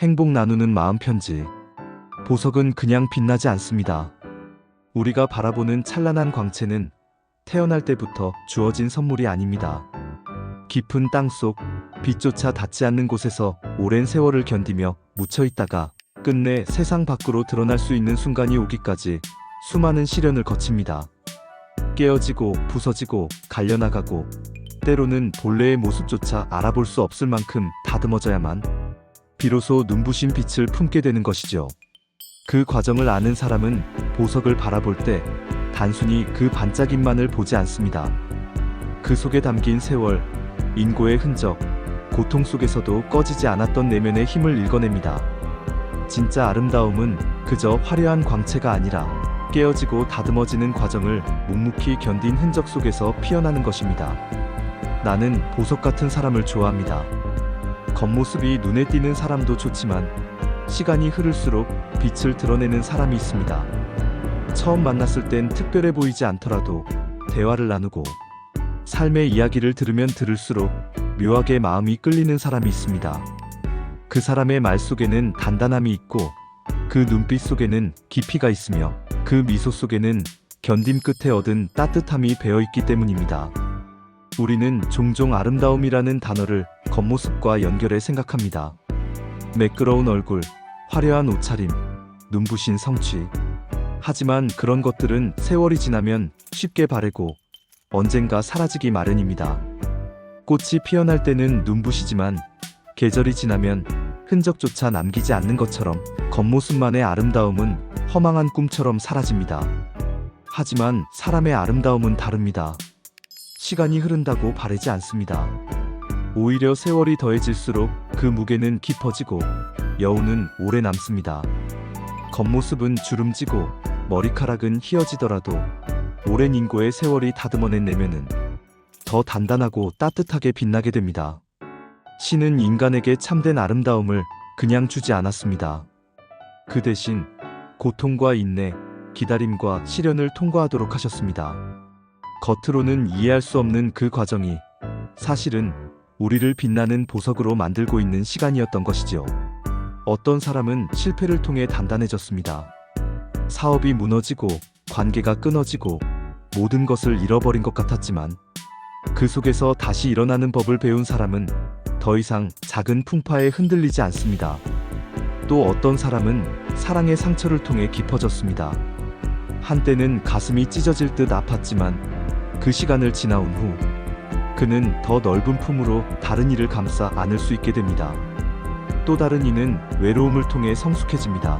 행복 나누는 마음 편지. 보석은 그냥 빛나지 않습니다. 우리가 바라보는 찬란한 광채는 태어날 때부터 주어진 선물이 아닙니다. 깊은 땅 속 빛조차 닿지 않는 곳에서 오랜 세월을 견디며 묻혀 있다가 끝내 세상 밖으로 드러날 수 있는 순간이 오기까지 수많은 시련을 거칩니다. 깨어지고 부서지고 갈려나가고 때로는 본래의 모습조차 알아볼 수 없을 만큼 다듬어져야만 비로소 눈부신 빛을 품게 되는 것이죠. 그 과정을 아는 사람은 보석을 바라볼 때 단순히 그 반짝임만을 보지 않습니다. 그 속에 담긴 세월, 인고의 흔적, 고통 속에서도 꺼지지 않았던 내면의 힘을 읽어냅니다. 진짜 아름다움은 그저 화려한 광채가 아니라 깨어지고 다듬어지는 과정을 묵묵히 견딘 흔적 속에서 피어나는 것입니다. 나는 보석 같은 사람을 좋아합니다. 겉모습이 눈에 띄는 사람도 좋지만 시간이 흐를수록 빛을 드러내는 사람이 있습니다. 처음 만났을 땐 특별해 보이지 않더라도 대화를 나누고 삶의 이야기를 들으면 들을수록 묘하게 마음이 끌리는 사람이 있습니다. 그 사람의 말 속에는 단단함이 있고 그 눈빛 속에는 깊이가 있으며 그 미소 속에는 견딤 끝에 얻은 따뜻함이 배어 있기 때문입니다. 우리는 종종 아름다움이라는 단어를 겉모습과 연결해 생각합니다. 매끄러운 얼굴, 화려한 옷차림, 눈부신 성취. 하지만 그런 것들은 세월이 지나면 쉽게 바래고 언젠가 사라지기 마련입니다. 꽃이 피어날 때는 눈부시지만 계절이 지나면 흔적조차 남기지 않는 것처럼 겉모습만의 아름다움은 허망한 꿈처럼 사라집니다. 하지만 사람의 아름다움은 다릅니다. 시간이 흐른다고 바래지 않습니다. 오히려 세월이 더해질수록 그 무게는 깊어지고 여운은 오래 남습니다. 겉모습은 주름지고 머리카락은 휘어지더라도 오랜 인고의 세월이 다듬어낸 내면은 더 단단하고 따뜻하게 빛나게 됩니다. 신은 인간에게 참된 아름다움을 그냥 주지 않았습니다. 그 대신 고통과 인내, 기다림과 시련을 통과하도록 하셨습니다. 겉으로는 이해할 수 없는 그 과정이 사실은 우리를 빛나는 보석으로 만들고 있는 시간이었던 것이지요. 어떤 사람은 실패를 통해 단단해졌습니다. 사업이 무너지고 관계가 끊어지고 모든 것을 잃어버린 것 같았지만 그 속에서 다시 일어나는 법을 배운 사람은 더 이상 작은 풍파에 흔들리지 않습니다. 또 어떤 사람은 사랑의 상처를 통해 깊어졌습니다. 한때는 가슴이 찢어질 듯 아팠지만 그 시간을 지나온 후 그는 더 넓은 품으로 다른 이를 감싸 안을 수 있게 됩니다. 또 다른 이는 외로움을 통해 성숙해집니다.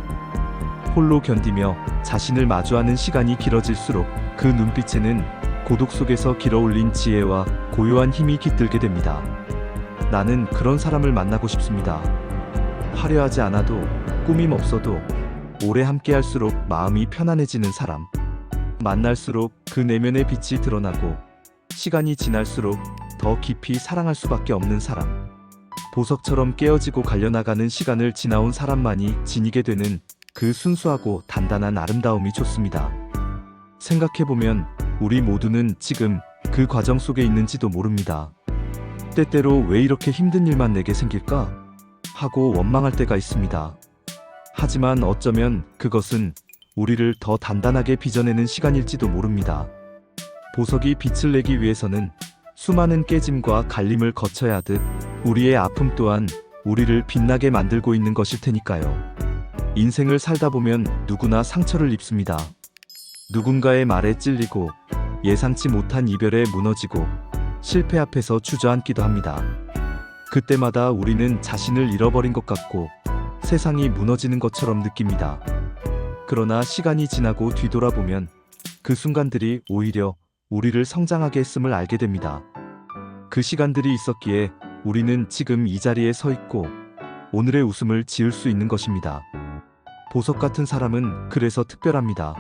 홀로 견디며 자신을 마주하는 시간이 길어질수록 그 눈빛에는 고독 속에서 길어올린 지혜와 고요한 힘이 깃들게 됩니다. 나는 그런 사람을 만나고 싶습니다. 화려하지 않아도 꾸밈 없어도 오래 함께할수록 마음이 편안해지는 사람. 만날수록 그 내면의 빛이 드러나고 시간이 지날수록 더 깊이 사랑할 수밖에 없는 사람. 보석처럼 깨어지고 갈려나가는 시간을 지나온 사람만이 지니게 되는 그 순수하고 단단한 아름다움이 좋습니다. 생각해보면 우리 모두는 지금 그 과정 속에 있는지도 모릅니다. 때때로 왜 이렇게 힘든 일만 내게 생길까? 하고 원망할 때가 있습니다. 하지만 어쩌면 그것은 우리를 더 단단하게 빚어내는 시간일지도 모릅니다. 보석이 빛을 내기 위해서는 수많은 깨짐과 갈림을 거쳐야 하듯 우리의 아픔 또한 우리를 빛나게 만들고 있는 것일 테니까요. 인생을 살다 보면 누구나 상처를 입습니다. 누군가의 말에 찔리고 예상치 못한 이별에 무너지고 실패 앞에서 주저앉기도 합니다. 그때마다 우리는 자신을 잃어버린 것 같고 세상이 무너지는 것처럼 느낍니다. 그러나 시간이 지나고 뒤돌아보면 그 순간들이 오히려 우리를 성장하게 했음을 알게 됩니다. 그 시간들이 있었기에 우리는 지금 이 자리에 서 있고 오늘의 웃음을 지을 수 있는 것입니다. 보석 같은 사람은 그래서 특별합니다.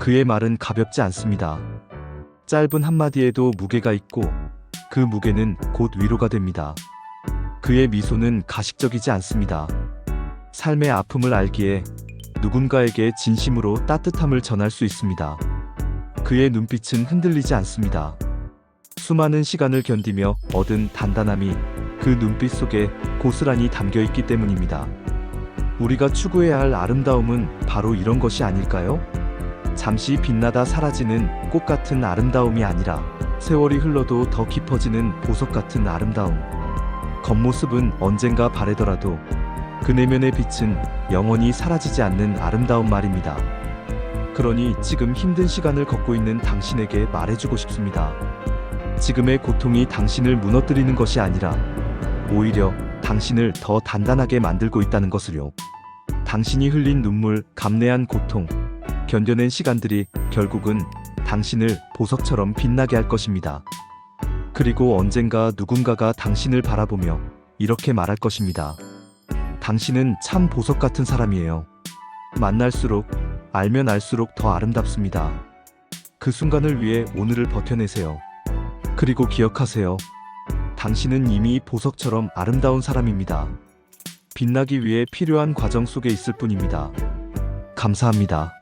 그의 말은 가볍지 않습니다. 짧은 한마디에도 무게가 있고 그 무게는 곧 위로가 됩니다. 그의 미소는 가식적이지 않습니다. 삶의 아픔을 알기에 누군가에게 진심으로 따뜻함을 전할 수 있습니다. 그의 눈빛은 흔들리지 않습니다. 수많은 시간을 견디며 얻은 단단함이 그 눈빛 속에 고스란히 담겨 있기 때문입니다. 우리가 추구해야 할 아름다움은 바로 이런 것이 아닐까요? 잠시 빛나다 사라지는 꽃 같은 아름다움이 아니라 세월이 흘러도 더 깊어지는 보석 같은 아름다움. 겉모습은 언젠가 바래더라도 그 내면의 빛은 영원히 사라지지 않는 아름다운 말입니다. 그러니 지금 힘든 시간을 걷고 있는 당신에게 말해주고 싶습니다. 지금의 고통이 당신을 무너뜨리는 것이 아니라 오히려 당신을 더 단단하게 만들고 있다는 것을요. 당신이 흘린 눈물, 감내한 고통, 견뎌낸 시간들이 결국은 당신을 보석처럼 빛나게 할 것입니다. 그리고 언젠가 누군가가 당신을 바라보며 이렇게 말할 것입니다. 당신은 참 보석 같은 사람이에요. 만날수록, 알면 알수록 더 아름답습니다. 그 순간을 위해 오늘을 버텨내세요. 그리고 기억하세요. 당신은 이미 보석처럼 아름다운 사람입니다. 빛나기 위해 필요한 과정 속에 있을 뿐입니다. 감사합니다.